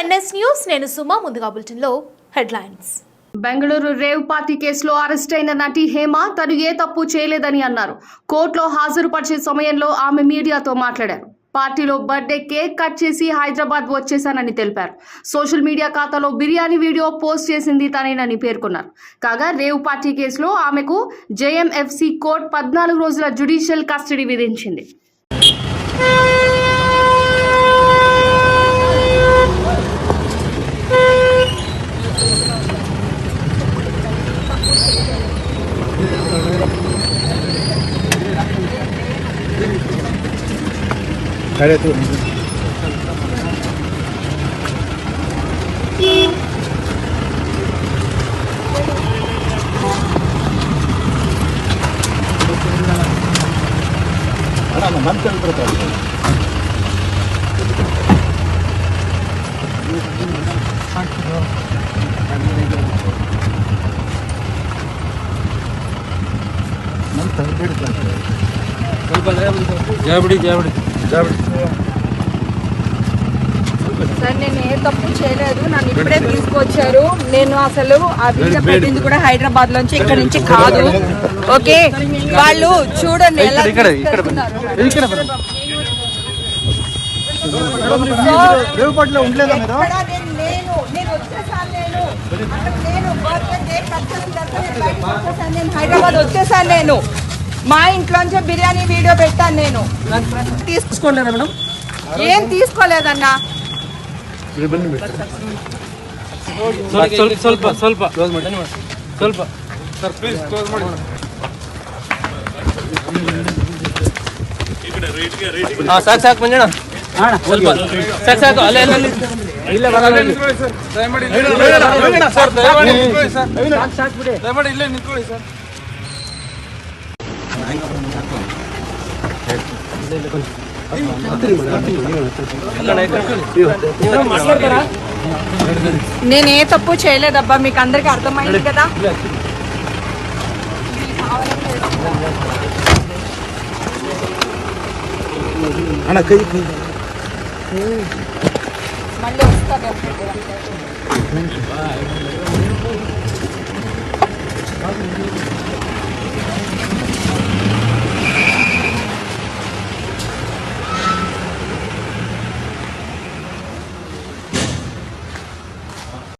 NS news నేను సుమ ముందుగా బులెటిన్లో హెడ్లైన్స్. బెంగళూరు రేవ్ పార్టీ కేసులో అరెస్ట్ అయిన నటి హేమ తను ఏ తప్పు చేయలేదని అన్నారు. కోర్టులో హాజరుపరిచే సమయంలో ఆమె మీడియాతో మాట్లాడారు. పార్టీలో బర్త్డే కేక్ కట్ చేసి హైదరాబాద్ వచ్చేశానని తెలిపారు. సోషల్ మీడియా ఖాతాలో బిర్యానీ వీడియో పోస్ట్ చేసింది తనేనని పేర్కొన్నారు. కాగా రేవ్ పార్టీ కేసులో ఆమెకు జేఎంఎఫ్సి కోర్టు పద్నాలుగు రోజుల జ్యుడిషియల్ కస్టడీ విధించింది. கழுத்து அந்த மந்த் எழுதுறது ಜಾಬಡಿ ಜಾಬಡಿ సార్ నేను ఏ తప్పు చేయలేదు. నన్ను ఇప్పుడే తీసుకొచ్చారు. నేను అసలు ఆ వీసా పెట్టింది కూడా హైదరాబాద్ లోంచి ఇక్కడ నుంచి కాదు. ఓకే? వాళ్ళు చూడండి ఎలా హైదరాబాద్ వచ్చేసాను నేను. మా ఇంట్లోంచే బిర్యానీ వీడియో పెట్టాను నేను తీసుకోండి మేడం ఏం తీసుకోలేదన్నా ಸ್ವಲ್ಪ ಸ್ವಲ್ಪ ಸ್ವಲ್ಪ ಕ್ಲೋಸ್ ಮಾಡಿ ಸ್ವಲ್ಪ ಸರ್ ಪ್ಲೀಸ್ ಕ್ಲೋಸ್ ಮಾಡಿ ಹಾಂ ಸಾಕು ಸಾಕು ಮಂಜಣ್ಣ ಸ್ವಲ್ಪ ಸಾಕು ಸಾಕು ಅಲ್ಲೇ ಅಲ್ಲೇ ಇಲ್ಲೇ ಬರಲ್ಲ ದಯಮಾಡಿ ಸರ್ ದಯಮಾಡಿ ನಿಂತ್ಕೊಳ್ಳಿ ಸರ್ ದಯಮಾಡಿ ಇಲ್ಲೇ ನಿಂತ್ಕೊಳ್ಳಿ ಸರ್ ಮಾತಾಡ್ತಾರಾ నేనే తప్పు చేయలేదబ్బా మీకు అందరికి అర్థమైంది కదా మళ్ళీ వస్తా డెఫినెట్గా